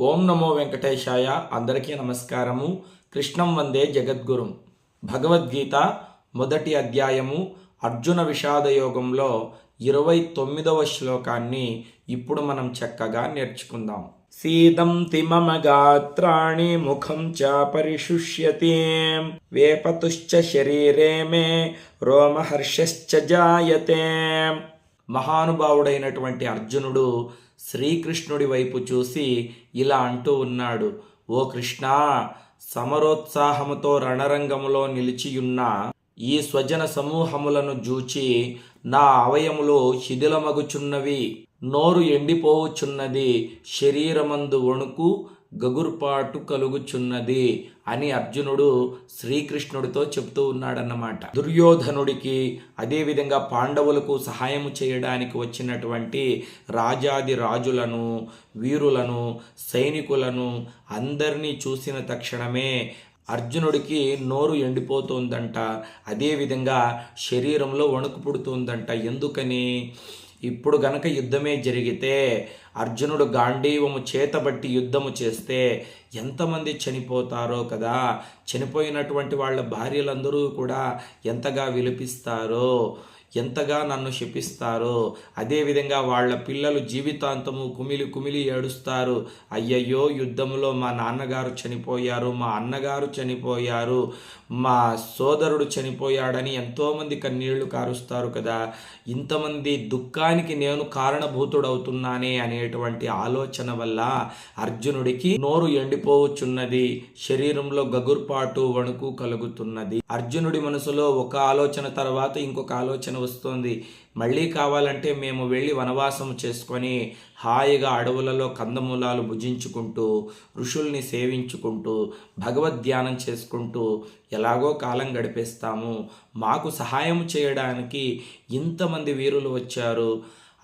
ఓం నమో వెంకటేశాయ. అందరికీ నమస్కారము. కృష్ణం వందే జగద్గురుం. భగవద్గీత మొదటి అధ్యాయము అర్జున విషాదయోగంలో ఇరవై తొమ్మిదవ శ్లోకాన్ని ఇప్పుడు మనం చక్కగా నేర్చుకుందాం. సీదం తిమమ గాత్రాణి ముఖం చ పరిశుష్యతి. వేపతుశ్చ శరీరే మే రోమహర్షశ్చ జాయతే. మహానుభావుడైనటువంటి అర్జునుడు శ్రీకృష్ణుడి వైపు చూసి ఇలా అంటూ ఉన్నాడు ఓ కృష్ణ సమరోత్సాహముతో రణరంగములో నిలిచియున్న ఈ స్వజన సమూహములను జూచి నా అవయములు శిథిలమగుచున్నవి. నోరు ఎండిపోవుచున్నది శరీరమందు వణుకు గగుర్పాటు కలుగుచున్నది అని అర్జునుడు శ్రీకృష్ణుడితో చెప్తూ ఉన్నాడన్నమాట. దుర్యోధనుడికి అదేవిధంగా పాండవులకు సహాయం చేయడానికి వచ్చినటువంటి రాజాది రాజులను వీరులను సైనికులను అందరినీ చూసిన తక్షణమే అర్జునుడికి నోరు ఎండిపోతుందంట. అదేవిధంగా శరీరంలో వణుకు పుడుతుందంట. ఎందుకని? ఇప్పుడు గనక యుద్ధమే జరిగితే అర్జునుడు గాంధీవము చేతబట్టి యుద్ధము చేస్తే ఎంతమంది చనిపోతారో కదా? చనిపోయినటువంటి వాళ్ళ భార్యలందరూ కూడా ఎంతగా విలపిస్తారో? ఎంతగా నన్ను శపిస్తారో అదేవిధంగా వాళ్ళ పిల్లలు జీవితాంతము కుమిలి కుమిలి ఏడుస్తారు. అయ్యయ్యో యుద్ధంలో మా నాన్నగారు చనిపోయారు మా అన్నగారు చనిపోయారు మా సోదరుడు చనిపోయాడని ఎంతోమంది కన్నీళ్ళు కారుస్తారు కదా. ఇంతమంది దుఃఖానికి నేను కారణభూతుడవుతున్నానే అనేటువంటి ఆలోచన వల్ల అర్జునుడికి నోరు ఎండిపోవచ్చున్నది. శరీరంలో గగుర్పాటు వణుకు కలుగుతున్నది. అర్జునుడి మనసులో ఒక ఆలోచన తర్వాత ఇంకొక ఆలోచన వస్తుంది. మళ్ళీ కావాలంటే మేము వెళ్ళి వనవాసం చేసుకొని హాయిగా అడవులలో కందమూలాలు భుజించుకుంటూ ఋషుల్ని సేవించుకుంటూ భగవద్ధ్యానం చేసుకుంటూ ఎలాగో కాలం గడిపేస్తాము. మాకు సహాయం చేయడానికి ఇంతమంది వీరులు వచ్చారు.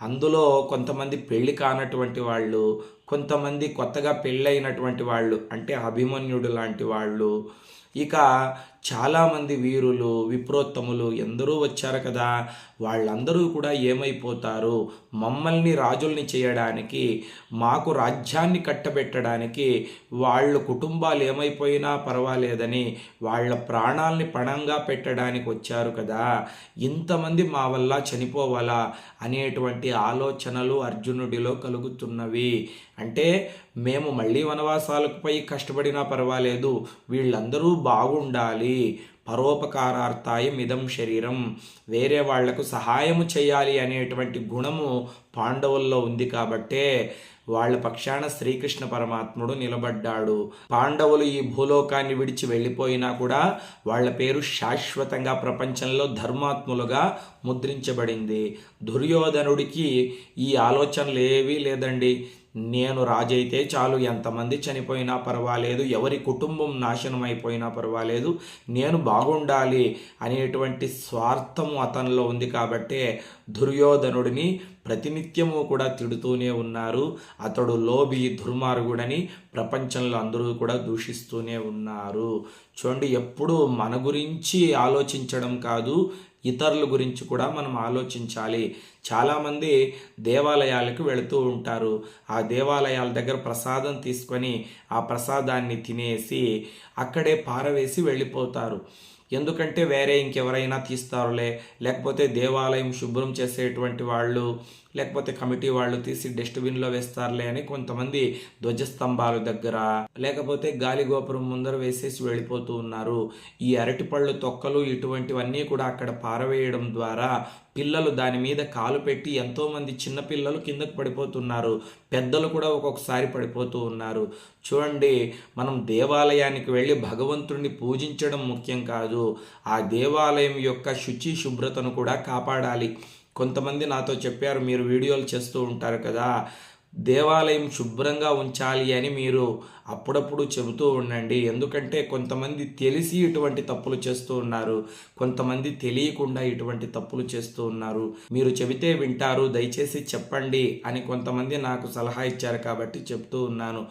అందులో కొంతమంది పెళ్ళి కానటువంటి వాళ్ళు కొంతమంది కొత్తగా పెళ్ళైనటువంటి వాళ్ళు అంటే అభిమన్యుడు లాంటి వాళ్ళు ఇక చాలామంది వీరులు విప్రోత్తములు ఎందరూ వచ్చారు కదా. వాళ్ళందరూ కూడా ఏమైపోతారు? మమ్మల్ని రాజుల్ని చేయడానికి మాకు రాజ్యాన్ని కట్టబెట్టడానికి వాళ్ళ కుటుంబాలు ఏమైపోయినా పర్వాలేదని వాళ్ళ ప్రాణాల్ని పణంగా పెట్టడానికి వచ్చారు కదా. ఇంతమంది మా వల్ల చనిపోవాలా అనేటువంటి ఆలోచనలు అర్జునుడిలో కలుగుతున్నవి. అంటే మేము మళ్ళీ వనవాసాలకు పోయి కష్టపడినా పర్వాలేదు. వీళ్ళందరూ బాగుండాలి. పరోపకారార్థాయం ఇదం శరీరం. వేరే వాళ్ళకు సహాయము చేయాలి అనేటువంటి గుణము పాండవుల్లో ఉంది కాబట్టే వాళ్ళ పక్షాన శ్రీకృష్ణ పరమాత్ముడు నిలబడ్డాడు. పాండవులు ఈ భూలోకాన్ని విడిచి వెళ్ళిపోయినా కూడా వాళ్ళ పేరు శాశ్వతంగా ప్రపంచంలో ధర్మాత్ములుగా ముద్రించబడింది. దుర్యోధనుడికి ఈ ఆలోచనలు ఏవీ లేదండి. నేను రాజైతే చాలు ఎంతమంది చనిపోయినా పర్వాలేదు ఎవరి కుటుంబం నాశనం అయిపోయినా పర్వాలేదు నేను బాగుండాలి అనేటువంటి స్వార్థము అతనిలో ఉంది కాబట్టే దుర్యోధనుడిని ప్రతినిత్యము కూడా తిడుతూనే ఉన్నారు. అతడు లోబి దుర్మార్గుడని ప్రపంచంలో అందరూ కూడా దూషిస్తూనే ఉన్నారు. చూడండి ఎప్పుడు మన గురించి ఆలోచించడం కాదు ఇతరుల గురించి కూడా మనం ఆలోచించాలి. చాలామంది దేవాలయాలకు వెళుతూ ఉంటారు. ఆ దేవాలయాల దగ్గర ప్రసాదం తీసుకొని ఆ ప్రసాదాన్ని తినేసి అక్కడే పారవేసి వెళ్ళిపోతారు. ఎందుకంటే వేరే ఇంకెవరైనా తీస్తారులే. లేకపోతే దేవాలయం శుభ్రం చేసేటువంటి వాళ్ళు లేకపోతే కమిటీ వాళ్ళు తీసి డస్ట్బిన్లో వేస్తారులే అని కొంతమంది ధ్వజస్తంభాల దగ్గర లేకపోతే గాలి గోపురం ముందర వేసేసి వెళ్ళిపోతూ ఉన్నారు. ఈ అరటిపళ్ళు తొక్కలు ఇటువంటివన్నీ కూడా అక్కడ పారవేయడం ద్వారా పిల్లలు దాని మీద కాలు పెట్టి ఎంతోమంది చిన్నపిల్లలు కిందకు పడిపోతున్నారు. పెద్దలు కూడా ఒక్కొక్కసారి పడిపోతూ ఉన్నారు. చూడండి మనం దేవాలయానికి వెళ్ళి భగవంతుడిని పూజించడం ముఖ్యం కాదు. ఆ దేవాలయం యొక్క శుచి శుభ్రతను కూడా కాపాడాలి. కొంతమంది నాతో చెప్పారు మీరు వీడియోలు చేస్తూ ఉంటారు కదా దేవాలయం శుభ్రంగా ఉంచాలి అని మీరు అప్పుడప్పుడు చెబుతూ ఉండండి. ఎందుకంటే కొంతమంది తెలిసి ఇటువంటి తప్పులు చేస్తూ ఉన్నారు. కొంతమంది తెలియకుండా ఇటువంటి తప్పులు చేస్తూ ఉన్నారు. మీరు చెబితే వింటారు. దయచేసి చెప్పండి అని కొంతమంది నాకు సలహా ఇచ్చారు కాబట్టి చెప్తూ ఉన్నాను.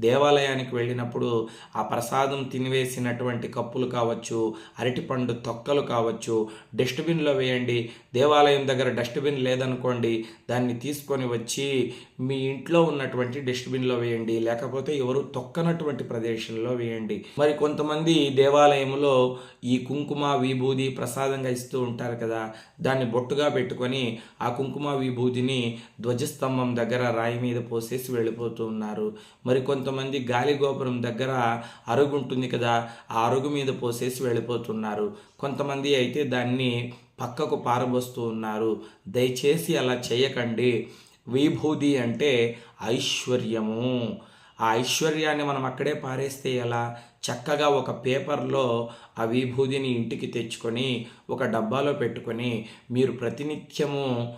దేవాలయానికి వెళ్ళినప్పుడు ఆ ప్రసాదం తినివేసినటువంటి కప్పులు కావచ్చు అరటిపండు తొక్కలు కావచ్చు డస్ట్బిన్లో వేయండి. దేవాలయం దగ్గర డస్ట్బిన్ లేదనుకోండి దాన్ని తీసుకొని వచ్చి మీ ఇంట్లో ఉన్నటువంటి డస్ట్బిన్లో వేయండి. లేకపోతే ఎవరు తొక్క తొక్కనటువంటి ప్రదేశంలో వేయండి. మరి కొంతమంది దేవాలయంలో ఈ కుంకుమ విభూది ప్రసాదంగా ఇస్తూ ఉంటారు కదా దాన్ని బొట్టుగా పెట్టుకొని ఆ కుంకుమ విభూదిని ధ్వజస్తంభం దగ్గర రాయి మీద పోసేసి వెళ్ళిపోతూ ఉన్నారు. మరి కొంతమంది గాలి గోపురం దగ్గర అరుగు ఉంటుంది కదా ఆ అరుగు మీద పోసేసి వెళ్ళిపోతున్నారు. కొంతమంది అయితే దాన్ని పక్కకు పారబోస్తూ ఉన్నారు. దయచేసి అలా చేయకండి. విభూది అంటే ఐశ్వర్యము. ఆ ఐశ్వర్యాన్ని మనం అక్కడే పారేస్తే ఎలా? చక్కగా ఒక పేపర్లో ఆ విభూదిని ఇంటికి తెచ్చుకొని ఒక డబ్బాలో పెట్టుకొని మీరు ప్రతినిత్యము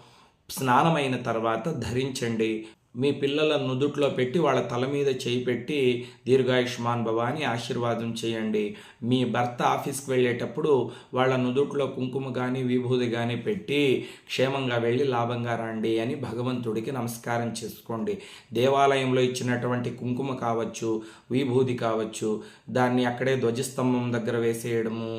స్నానమైన తర్వాత ధరించండి. మీ పిల్లల నుదుట్లో పెట్టి వాళ్ళ తల మీద చేయి పెట్టి దీర్ఘాయుష్మాన్ భవ అని ఆశీర్వాదం చేయండి. మీ భర్త ఆఫీస్కి వెళ్ళేటప్పుడు వాళ్ళ నుదుట్లో కుంకుమ కానీ విభూది కానీ పెట్టి క్షేమంగా వెళ్ళి లాభంగా రండి అని భగవంతుడికి నమస్కారం చేసుకోండి. దేవాలయంలో ఇచ్చినటువంటి కుంకుమ కావచ్చు విభూది కావచ్చు దాన్ని అక్కడే ధ్వజస్తంభం దగ్గర వేసేయడము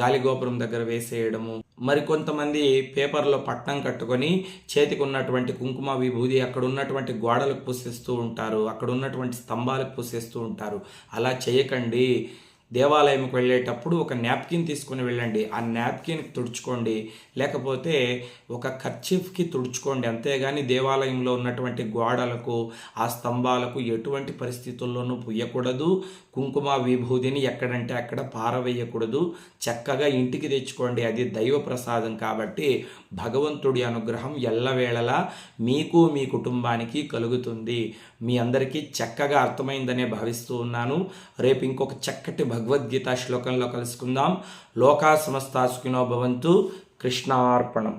గాలిగోపురం దగ్గర వేసేయడము మరి కొంతమంది పేపర్లో పట్నం కట్టుకొని చేతికి ఉన్నటువంటి కుంకుమ విభూది అక్కడ ఉన్నటువంటి గోడలకు పూసేస్తూ ఉంటారు అక్కడ ఉన్నటువంటి స్తంభాలకు పూసేస్తూ ఉంటారు. అలా చేయకండి. దేవాలయంకి వెళ్ళేటప్పుడు ఒక నాప్కిన్ తీసుకొని వెళ్ళండి. ఆ నాప్కిన్ తుడుచుకోండి. లేకపోతే ఒక ఖర్చీఫ్కి తుడుచుకోండి. అంతేగాని దేవాలయంలో ఉన్నటువంటి గోడలకు ఆ స్తంభాలకు ఎటువంటి పరిస్థితుల్లోనూ పుయ్యకూడదు. కుంకుమ విభూతిని ఎక్కడంటే అక్కడ పారవేయకూడదు. చక్కగా ఇంటికి తెచ్చుకోండి. అది దైవ ప్రసాదం కాబట్టి భగవంతుడి అనుగ్రహం ఎల్లవేళలా మీకు మీ కుటుంబానికి కలుగుతుంది. మీ అందరికీ చక్కగా అర్థమైందనే భావిస్తూ ఉన్నాను. రేపు ఇంకొక చక్కటి భగవద్గీత శ్లోకంలో కలుసుకుందాం. లోకా సమస్త సుఖినో భవంతు కృష్ణార్పణం.